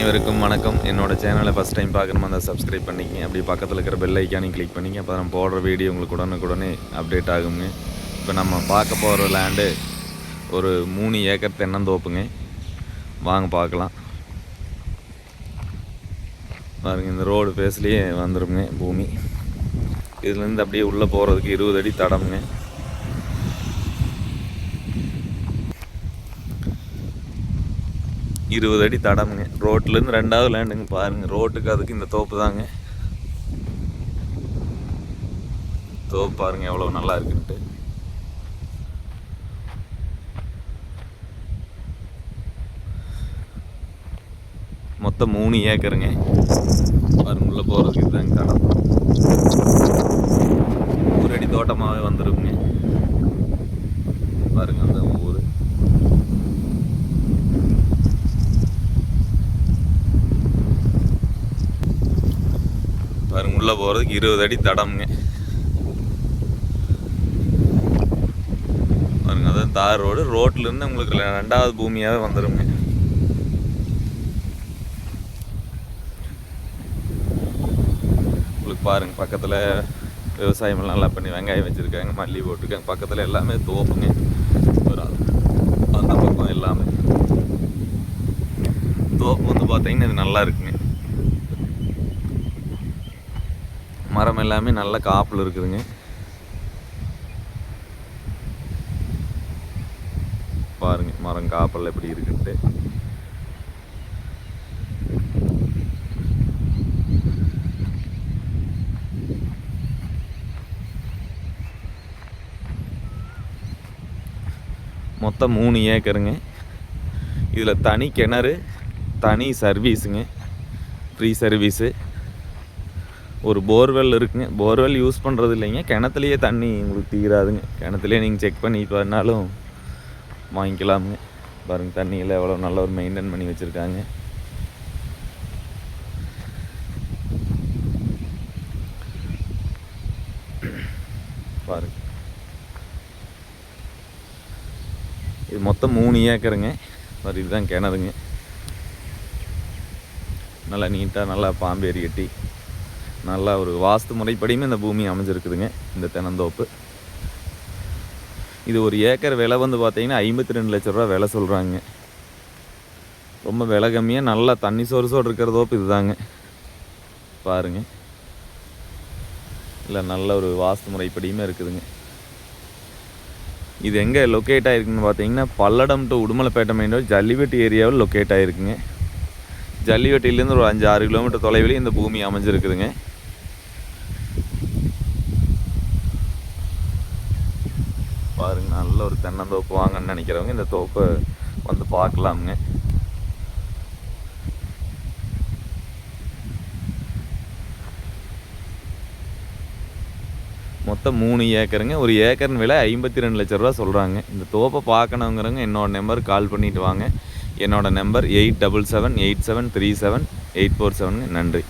அனைவருக்கும் வணக்கம். என்னோட சேனலை ஃபஸ்ட் டைம் பார்க்கணுமா அந்த சப்ஸ்கிரைப் பண்ணிக்கங்க. அப்படி பக்கத்தில் இருக்கிற பெல் ஐக்கானையும் கிளிக் பண்ணிங்க அப்போ நம்ம போடுற வீடியோ உங்களுக்கு உடனுக்குடனே அப்டேட் ஆகுங்க. இப்போ நம்ம பார்க்க போகிற லேண்டு ஒரு மூணு ஏக்கர் தென்னந்தோப்புங்க. வாங்க பார்க்கலாம். பாருங்கள் இந்த ரோடு ஃபேஸ்லேயே வந்துருங்க பூமி. இதுலேருந்து அப்படியே உள்ளே போகிறதுக்கு இருபது அடி தடம்ங்க. இருபது அடி தடமுங்க. ரோட்லேருந்து ரெண்டாவது லேண்டுங்க பாருங்கள் ரோட்டுக்கு அதுக்கு இந்த தோப்பு தாங்க. தோப்பு பாருங்க எவ்வளோ நல்லா இருக்குன்ட்டு. மொத்தம் மூணு ஏக்கருங்க. பாருங்க போகிறதுக்கு இதுதாங்க தடம். ஒரு அடி தோட்டமாகவே வந்துருக்குங்க. பாருங்க அந்த ஊர் பாருங்க உள்ளே போகிறதுக்கு இருபது அடி தடம்ங்க. பாருங்க அதான் தார் ரோடு. ரோட்லேருந்து உங்களுக்கு ரெண்டாவது பூமியாகவே வந்துடுங்க உங்களுக்கு பாருங்க பக்கத்தில் விவசாயமெல்லாம் நல்லா பண்ணி வெங்காயம் வச்சுருக்காங்க மல்லி போட்டிருக்காங்க. பக்கத்தில் எல்லாமே தோப்புங்க. ஒரு அந்த பக்கம் எல்லாமே. தோப்பு வந்து பார்த்தீங்கன்னா இது நல்லா இருக்குங்க. மரம் எல்லாமே நல்ல காப்பில் இருக்குதுங்க. பாருங்க மரம் காப்பில் எப்படி இருக்குன்ட்டு. மொத்தம் மூணு ஏக்கருங்க. இதில் தனி கிணறு தனி சர்வீஸுங்க. Free service. ஒரு போர்வெல் இருக்குங்க. போர்வெல் யூஸ் பண்ணுறது இல்லைங்க. கிணத்துலையே தண்ணி உங்களுக்கு தீராதுங்க. கிணத்துலையே நீங்கள் செக் பண்ணி பண்ணாலும் வாங்கிக்கலாமுங்க. பாருங்கள் தண்ணியில் எவ்வளோ நல்ல ஒரு மெயின்டைன் பண்ணி வச்சுருக்காங்க. பாருங்க. இது மொத்தம் மூணு ஏக்கருங்க. பாரு இதுதான் கிணறுங்க. நல்லா நீட்டாக நல்லா பாம்பேரி கட்டி நல்லா ஒரு வாஸ்து முறைப்படியுமே இந்த பூமி அமைஞ்சிருக்குதுங்க இந்த தென்னந்தோப்பு. இது ஒரு ஏக்கர் விலை வந்து பார்த்தீங்கன்னா ஐம்பத்தி ரெண்டு லட்ச ரூபா விலை சொல்கிறாங்க ரொம்ப விலை கம்மியாக நல்லா தண்ணி சோறு சோடு இருக்கிற தோப்பு இதுதாங்க. பாருங்க. இல்லை நல்ல ஒரு வாஸ்து முறைப்படியுமே இருக்குதுங்க. இது எங்கே லொக்கேட் ஆகிருக்குன்னு பார்த்தீங்கன்னா Palladam to Udumalaipettai main road Jallivettu ஏரியாவில் லொக்கேட் ஆகிருக்குங்க ஜல்லிவெட்டிலேருந்து ஒரு அஞ்சு ஆறு கிலோமீட்டர் தொலைவில் இந்த பூமி அமைஞ்சிருக்குதுங்க. பாருங்கள் நல்ல ஒரு தென்னந்தோப்பு வாங்கன்னு நினைக்கிறவங்க இந்த தோப்பை வந்து பார்க்கலாமுங்க. மொத்தம் மூணு ஏக்கருங்க. ஒரு ஏக்கர்னு விலை ஐம்பத்தி ரெண்டு லட்ச ரூபா சொல்கிறாங்க இந்த தோப்பை பார்க்கணுங்கிறவங்க என்னோடய நம்பருக்கு கால் பண்ணிவிட்டு வாங்க. என்னோடய number eight double seven eight seven three seven eight four செவனுங்க. நன்றி.